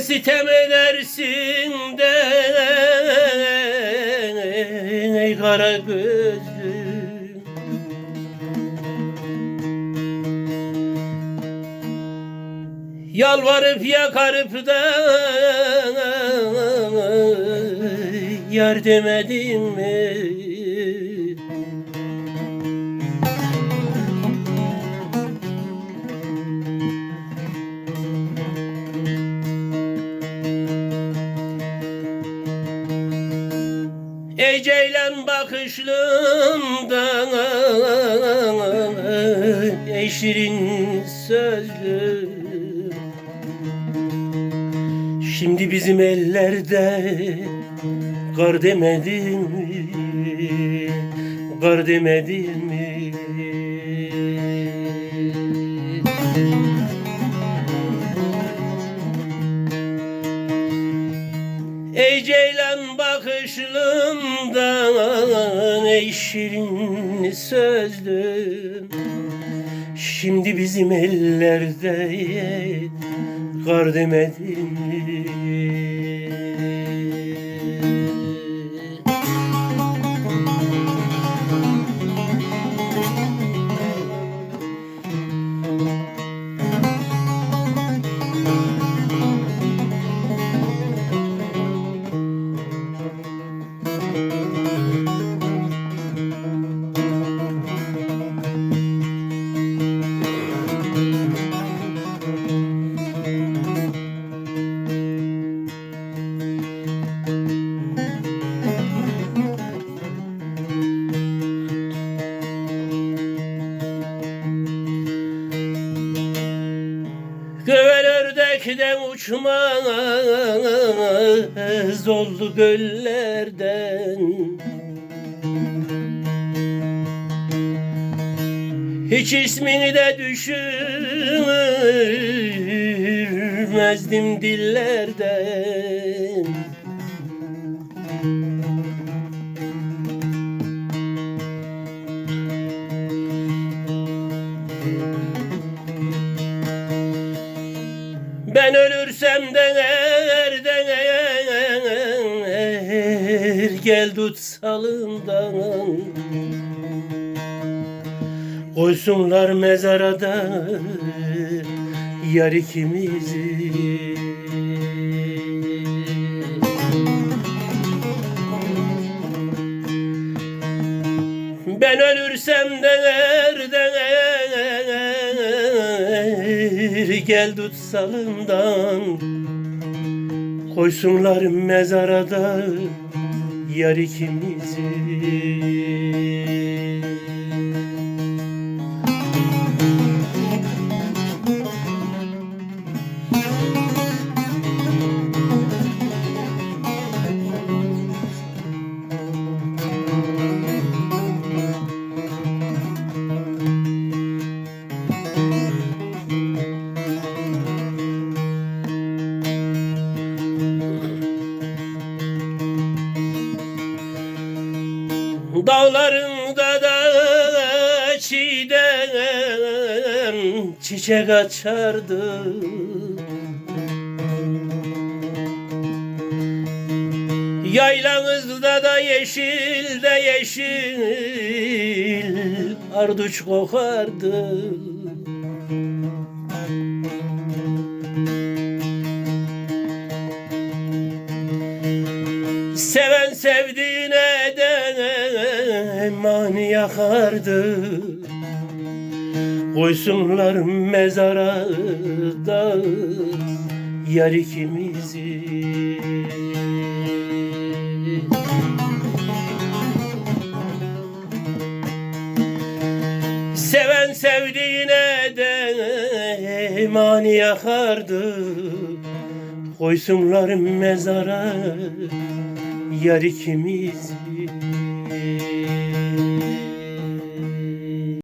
sitem edersin de ey kara Yalvarıp yakarıp da yar demedim mi? Ey ceylan bakışlımdan Ey şirin sözlü Şimdi bizim ellerde Kar demedin mi? Kar demedin mi? Ey ceylan bakışlımdan Ey şirin sözlüm. Şimdi bizim ellerde Kar demedin ördekten uçmaz oldu göllerden. Hiç ismini de düşürmezdim dillerden gel tut salından. Koysunlar mezara da yar ikimizi. Ben ölürsem de nereden er gel tut salımdan Koysunlar mezara da yar ikimizi Dağlarında da çiğdem çiçek açardı. Yaylanızda da yeşil de yeşil arduç kokardı. Seven mani yakardı. Koysunlar mezara da yar ikimizi. Seven sevdiğine de mani yakardı. Koysunlar mezara yar ikimizi